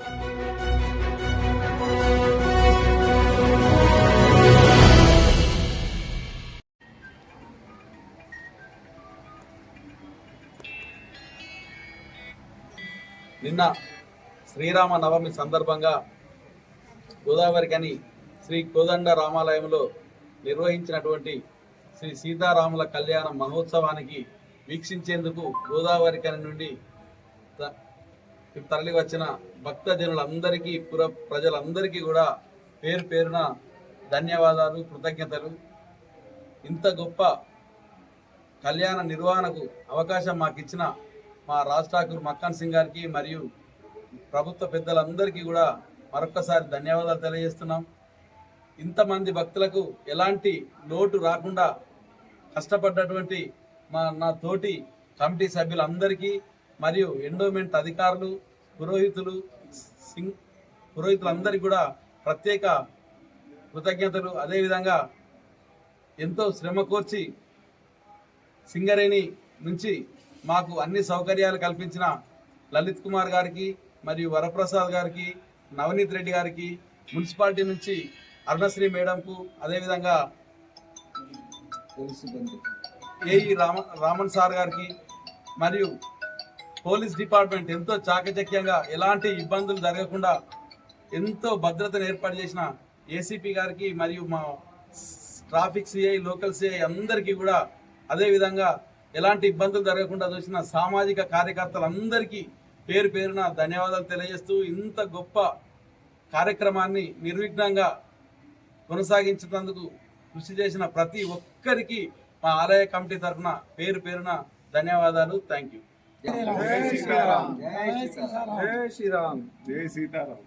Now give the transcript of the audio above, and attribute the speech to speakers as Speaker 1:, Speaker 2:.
Speaker 1: నిన్న శ్రీరామ నవమి సందర్భంగా గోదావరికని శ్రీ కోదండ రామాలయంలో నిర్వహించినటువంటి శ్రీ సీతారాముల కళ్యాణ మహోత్సవానికి వీక్షించేందుకు గోదావరికని నుండి తరలి వచ్చిన భక్తజనులందరికీ పుర ప్రజలందరికీ కూడా పేరు పేరున ధన్యవాదాలు కృతజ్ఞతలు. ఇంత గొప్ప కళ్యాణ నిర్వహణకు అవకాశం మాకు ఇచ్చిన మా రాష్ట్రాకులు మక్కన్ సింగ్ గారికి మరియు ప్రభుత్వ పెద్దలందరికీ కూడా మరొక్కసారి ధన్యవాదాలు తెలియజేస్తున్నాం. ఇంతమంది భక్తులకు ఎలాంటి లోటు రాకుండా కష్టపడ్డటువంటి మా నా తోటి కమిటీ సభ్యులందరికీ మరియు ఎండోమెంట్ అధికారులు పురోహితులు సింగ్ పురోహితులందరికీ కూడా ప్రత్యేక కృతజ్ఞతలు. అదేవిధంగా ఎంతో శ్రమ కోర్చి సింగరేణి నుంచి మాకు అన్ని సౌకర్యాలు కల్పించిన లలిత్ కుమార్ గారికి మరియు వరప్రసాద్ గారికి నవనీత్ రెడ్డి గారికి మున్సిపాలిటీ నుంచి అరుణశ్రీ మేడంకు అదేవిధంగా ఏఈ రామ రామన్ సార్ గారికి మరియు పోలీస్ డిపార్ట్మెంట్ ఎంతో చాకచక్యంగా ఎలాంటి ఇబ్బందులు జరగకుండా ఎంతో భద్రతను ఏర్పాటు చేసిన ఏసీపీ గారికి మరియు మా ట్రాఫిక్ సిఐ లోకల్ సిఐ అందరికీ కూడా అదేవిధంగా ఎలాంటి ఇబ్బందులు జరగకుండా చూసిన సామాజిక కార్యకర్తలందరికీ పేరు పేరున ధన్యవాదాలు తెలియజేస్తూ ఇంత గొప్ప కార్యక్రమాన్ని నిర్విఘ్నంగా కొనసాగించినందుకు కృషి చేసిన ప్రతి ఒక్కరికి మా ఆలయ కమిటీ తరఫున పేరు పేరున ధన్యవాదాలు. థ్యాంక్ యూ
Speaker 2: జై శ్రీరామ్. జై శ్రీరామ్.
Speaker 3: జై శ్రీరామ్.
Speaker 2: జై సీతారాం